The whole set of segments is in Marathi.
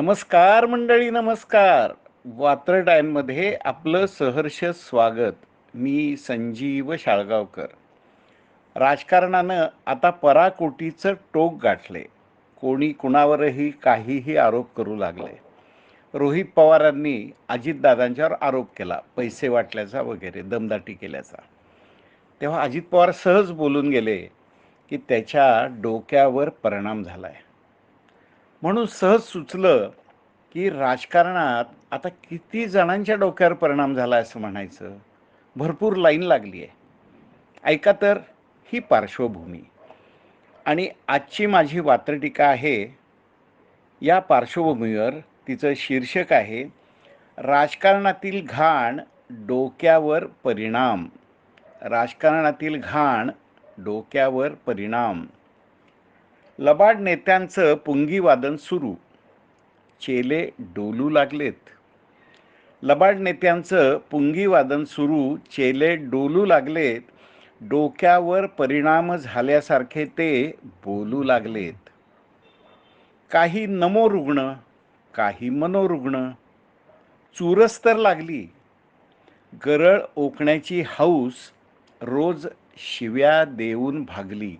नमस्कार मंडळी नमस्कार. वात्र टाईममध्ये आपलं सहर्ष स्वागत. मी संजीव शाळगावकर. राजकारणानं आता पराकोटीचं टोक गाठले. कोणी कुणावरही काहीही आरोप करू लागले. रोहित पवारांनी अजितदादांच्यावर आरोप केला पैसे वाटल्याचा वगैरे दमदाटी केल्याचा. तेव्हा अजित पवार सहज बोलून गेले की त्याच्या डोक्यावर परिणाम झाला आहे म्हणून सहज सुचलं की राजकारणात आता किती जणांच्या डोक्यावर परिणाम झाला असं म्हणायचं? भरपूर लाईन लागली आहे. ऐका तर ही पार्श्वभूमी. आणि आजची माझी वात्रटिका आहे या पार्श्वभूमीवर तिचं शीर्षक आहे राजकारणातील घाण डोक्यावर परिणाम. राजकारणातील घाण डोक्यावर परिणाम. लबाड नेत्यांचं पुंगीवादन सुरू. चेले डोलू लागलेत. लबाड नेत्यांचं पुंगीवादन सुरू चेले डोलू लागलेत. डोक्यावर परिणाम झाल्यासारखे ते बोलू लागलेत. काही नमो रुग्ण काही मनोरुग्ण चुरस तर लागली. गरळ ओकण्याची हौस रोज शिव्या देऊन भागली.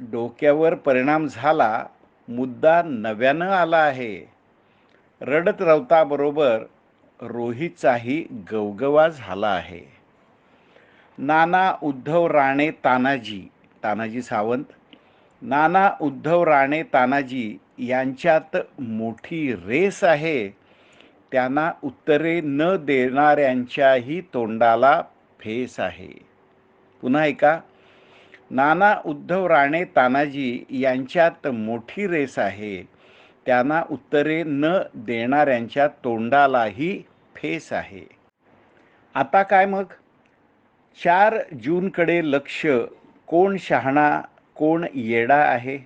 डोक्यावर परिणाम झाला मुद्दा नव्यानं आला आहे. रडत रवताबरोबर रोहितचाही गवगवा झाला आहे. नाना उद्धव राणे तानाजी तानाजी सावंत नाना उद्धव राणे तानाजी यांच्यात मोठी रेस आहे. त्यांना उत्तरे न देणाऱ्यांच्याही तोंडाला फेस आहे. पुन्हा ऐका. नाना उद्धव राणे तानाजी यांच्यात मोठी रेस आहे. त्यांना उत्तरे न देणाऱ्यांच्या तोंडालाही फेस आहे. आता काय मग? चार जूनकडे लक्ष कोण शहाणा कोण येडा आहे?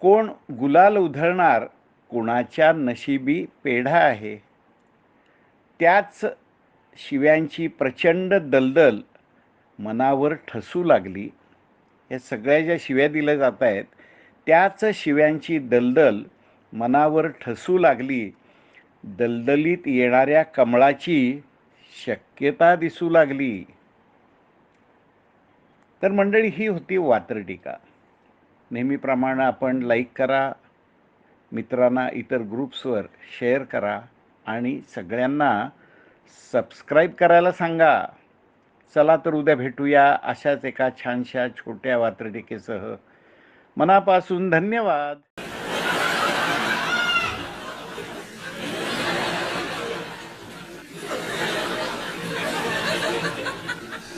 कोण गुलाल उधळणार कोणाच्या नशिबी पेढा आहे? त्याच शिव्यांची प्रचंड दलदल मनावर ठसू लागली. या सगळ्या ज्या शिव्या दिल्या जात आहेत त्याच शिव्यांची दलदल मनावर ठसू लागली. दलदलीत येणाऱ्या कमळाची शक्यता दिसू लागली. तर मंडळी ही होती वात्रटीका नेहमीप्रमाणे आपण लाईक करा मित्रांना इतर ग्रुप्सवर शेअर करा आणि सगळ्यांना सबस्क्राईब करायला सांगा. चला तर उद्या भेटूया अशाच एका छानशा छोट्या वात्रटिकेसह. मनापासून धन्यवाद.